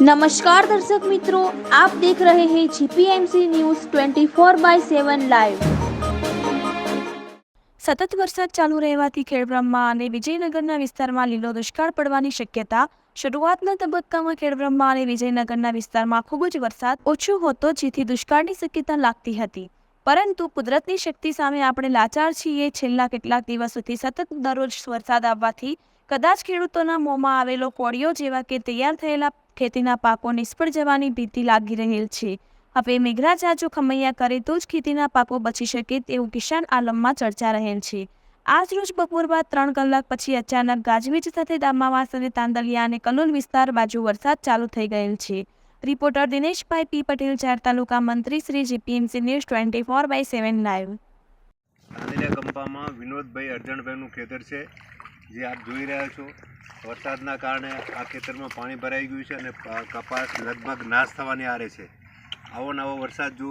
નમસ્કાર દર્શક મિત્રો આપ દેખ રહે હૈ GPMC news 24 by seven live સતત વરસાદ ચાલુ રહેવાથી ખેડબ્રહ્મા અને વિજયનગરના વિસ્તારમાં લીલો દુષ્કાળ પડવાની શક્યતા. શરૂઆતના તબક્કામાં ખેડબ્રહ્મા અને વિજયનગરના વિસ્તારમાં ખૂબ જ વરસાદ ઓછો હતો, જેથી દુષ્કાળની શક્યતા લાગતી હતી. પરંતુ કુદરતની શક્તિ સામે આપણે લાચાર છીએ. છેલ્લા કેટલાક દિવસોથી સતત દરરોજ વરસાદ આવવાથી કદાચ ખેડૂતોના મોંમાં આવેલો કોળિયો જેવા કે તૈયાર થયેલા ખેતીના પાકો નિષ્ફળ જવાની ભીતિ લાગી રહેલ છે. હવે મેઘરાજા જો ખમૈયા કરે તો જ ખેતીના પાકો બચી શકે તેવું કિસાન આલમમાં ચર્ચા રહેલ છે. આજ રોજ બપોર બાદ ત્રણ કલાક પછી અચાનક ગાજવીજ સાથે દામાવાસ અને તાંદલિયા અને કલોલ વિસ્તાર બાજુ વરસાદ ચાલુ થઈ ગયેલ છે. રિપોર્ટર દિનેશભાઈ પી પટેલ ચાર તાલુકા મંત્રી Shri GPMC news twenty four by seven live. કંપામાં Vinodbhai અર્જણભાઈનું ખેતર છે. જે આપ જોઈ રહ્યા છો, વરસાદના કારણે આ ખેતરમાં પાણી ભરાઈ ગયું છે અને કપાસ લગભગ નાશ થવાની આરે છે. આવો નવો વરસાદ જો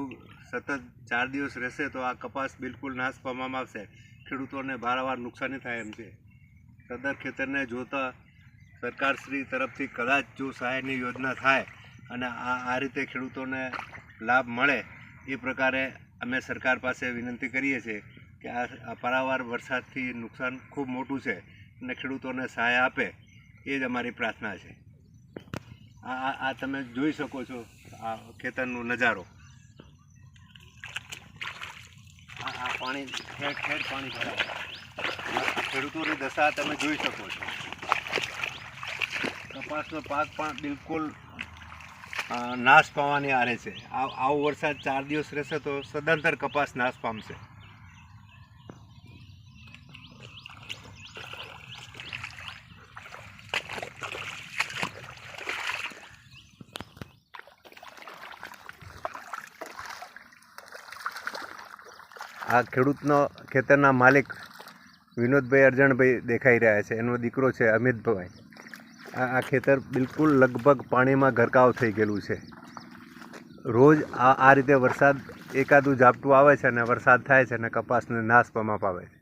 સતત ચાર દિવસ રહેશે તો આ કપાસ બિલકુલ નાશ પામવામાં આવશે. ખેડૂતોને ભારાવાર નુકસાની થાય એમ છે. સદર ખેતરને જોતા સરકારશ્રી તરફથી કદાચ જો સહાયની યોજના થાય અને આ આ રીતે ખેડૂતોને લાભ મળે, એ પ્રકારે અમે સરકાર પાસે વિનંતી કરીએ છીએ કે આ પારાવાર વરસાદથી નુકસાન ખૂબ મોટું છે. અને ખેડૂતોને સહાય આપે, એ જ અમારી પ્રાર્થના છે. આ આ તમે જોઈ શકો છો, આ ખેતરનો નજારો. આ પાણી ઠેર ઠેર પાણી ખેડૂતોની દશા તમે જોઈ શકો છો. કપાસનો પાક પણ બિલકુલ નાશ પામવાની આરે છે. આવો વરસાદ ચાર દિવસ રહેશે તો સદંતર કપાસ નાશ પામશે. આ ખેડૂતનો ખેતરના માલિક વિનોદભાઈ અરજણભાઈ દેખાઈ રહ્યા છે. એનો દીકરો છે અમિતભાઈ. આ ખેતર બિલકુલ લગભગ પાણીમાં ગરકાવ થઈ ગયેલું છે. રોજ આ આ રીતે વરસાદ એકાદું ઝાપટું આવે છે અને વરસાદ થાય છે અને કપાસને નાશ પામવા પાવે છે.